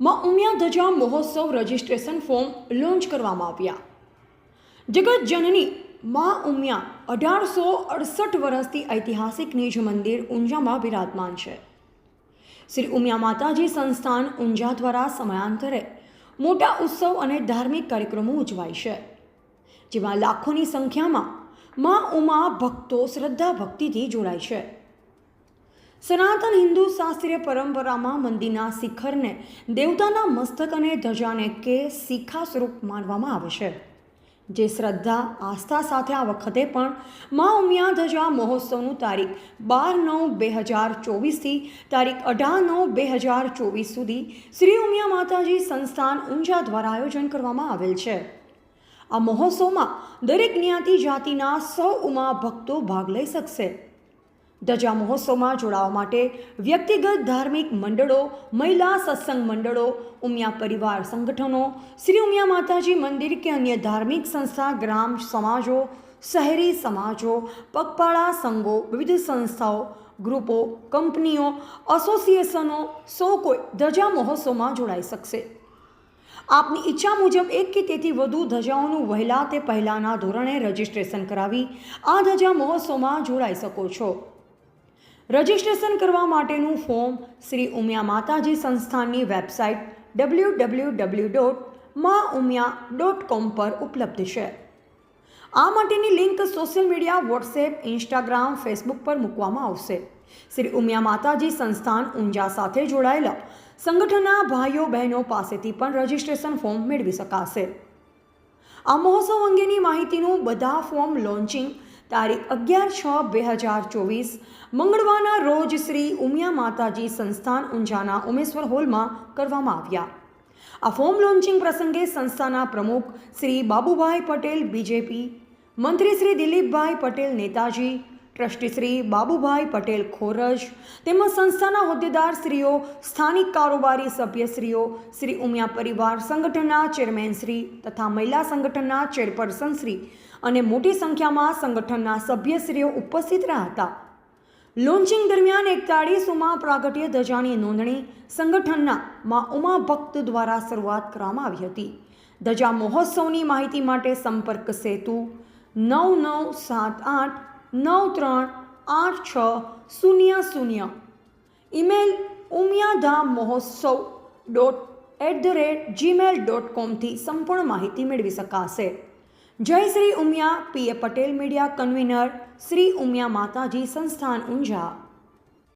માં ઉમિયા ધજા મહોત્સવ રજિસ્ટ્રેશન ફોર્મ લોન્ચ કરવામાં આવ્યા જગત જનની માં ઉમિયા અઢારસો અડસઠ વર્ષથી ઐતિહાસિક નિજ મંદિર ઊંઝામાં બિરાજમાન છે શ્રી ઉમિયા માતાજી સંસ્થાન ઊંઝા દ્વારા સમયાંતરે મોટા ઉત્સવ અને ધાર્મિક કાર્યક્રમો ઉજવાય છે જેમાં લાખોની સંખ્યામાં માં ઉમા ભક્તો શ્રદ્ધા ભક્તિથી જોડાય છે। સનાતન હિન્દુ શાસ્ત્રીય પરંપરામાં મંદિરના શિખરને, દેવતાના મસ્તક અને ધજાને કે શિખા સ્વરૂપ માનવામાં આવે છે. જે શ્રદ્ધા, આસ્થા સાથે આ વખતે પણ મા ઉમિયા ધજા મહોત્સવનું તારીખ બાર નવ બે હજાર ચોવીસથી તારીખ અઢાર નવ બે હજાર ચોવીસ સુધી શ્રી ઉમિયા માતાજી સંસ્થાન ઊંઝા દ્વારા આયોજન કરવામાં આવેલ છે. આ મહોત્સવમાં દરેક જ્ઞાતિ જાતિના સૌ ઉમા ભક્તો ભાગ લઈ શકશે. ધજા મહોત્સવમાં જોડાવા માટે વ્યક્તિગત ધાર્મિક મંડળો, મહિલા સત્સંગ મંડળો, ઉમિયા પરિવાર સંગઠનો, શ્રી ઉમિયા માતાજી મંદિર કે અન્ય ધાર્મિક સંસ્થા, ગ્રામ સમાજો, શહેરી સમાજો, પગપાળા સંઘો, વિવિધ સંસ્થાઓ, ગ્રુપો, કંપનીઓ, એસોસિએશનો સૌ કોઈ ધજા મહોત્સવમાં જોડાઈ શકશે. આપની ઈચ્છા મુજબ એક કે તેથી વધુ ધજાઓનું વહેલા તે પહેલાંના ધોરણે રજિસ્ટ્રેશન કરાવી આ ધજા મહોત્સવમાં જોડાઈ શકો છો. રજિસ્ટ્રેશન કરવા માટેનું form Shri Umiya Mataji સંસ્થાનની website W W W dot Ma Umiya dot com પર ઉપલબ્ધ છે. આ માટેની link social media, WhatsApp, Instagram, Facebook પર મૂકવામાં આવશે. શ્રી ઉમિયા માતાજી સંસ્થાન ઊંઝા સાથે જોડાયેલા. સંગઠનના ભાઈઓ, બહેનો પાસેથી પણ રજિસ્ટ્રેશન ફોર્મ મેળવી શકાશે. આ મહોત્સવ અંગેની માહિતીનું બધા ફોર્મ લોન્ચિંગ તારીખ અગિયાર છ બે હજાર ચોવીસ, મંગળવારના રોજ શ્રી ઉમિયા માતાજી સંસ્થાન ઊંઝાના ઉમેશ્વર હોલમાં કરવામાં આવ્યા. આ ફોર્મ લોન્ચિંગ પ્રસંગે સંસ્થાના પ્રમુખ શ્રી બાબુભાઈ પટેલ, બીજેપી મંત્રી શ્રી દિલીપભાઈ પટેલ, નેતાજી ટ્રસ્ટી શ્રી બાબુભાઈ પટેલ ખોરજ તેમજ સંસ્થાના હોદ્દેદારશ્રીઓ સ્થાનિક કારોબારી સભ્યશ્રીઓ શ્રી ઉમિયા પરિવાર સંગઠનના ચેરમેનશ્રી તથા મહિલા સંગઠનના ચેરપર્સનશ્રી અને મોટી સંખ્યામાં સંગઠનના સભ્યશ્રીઓ ઉપસ્થિત રહ્યા હતા. લોન્ચિંગ દરમિયાન એકતાળીસોમાં પ્રાગટ્ય ધજાની નોંધણી સંગઠનના મા ઉમા ભક્ત દ્વારા શરૂઆત કરવામાં આવી હતી. ધજા મહોત્સવની માહિતી માટે સંપર્ક સેતુ નવ નવ સાત આઠ નવ ત્રણ આઠ છ શૂન્ય શૂન્ય. Email Umiyadham Mahotsav dot at the rate Gmail dot કોમથી સંપૂર્ણ માહિતી મેળવી શકાશે. જય Shri Umiya P A Patel media convener, Shri Umiya Mataji સંસ્થાન ઊંઝા.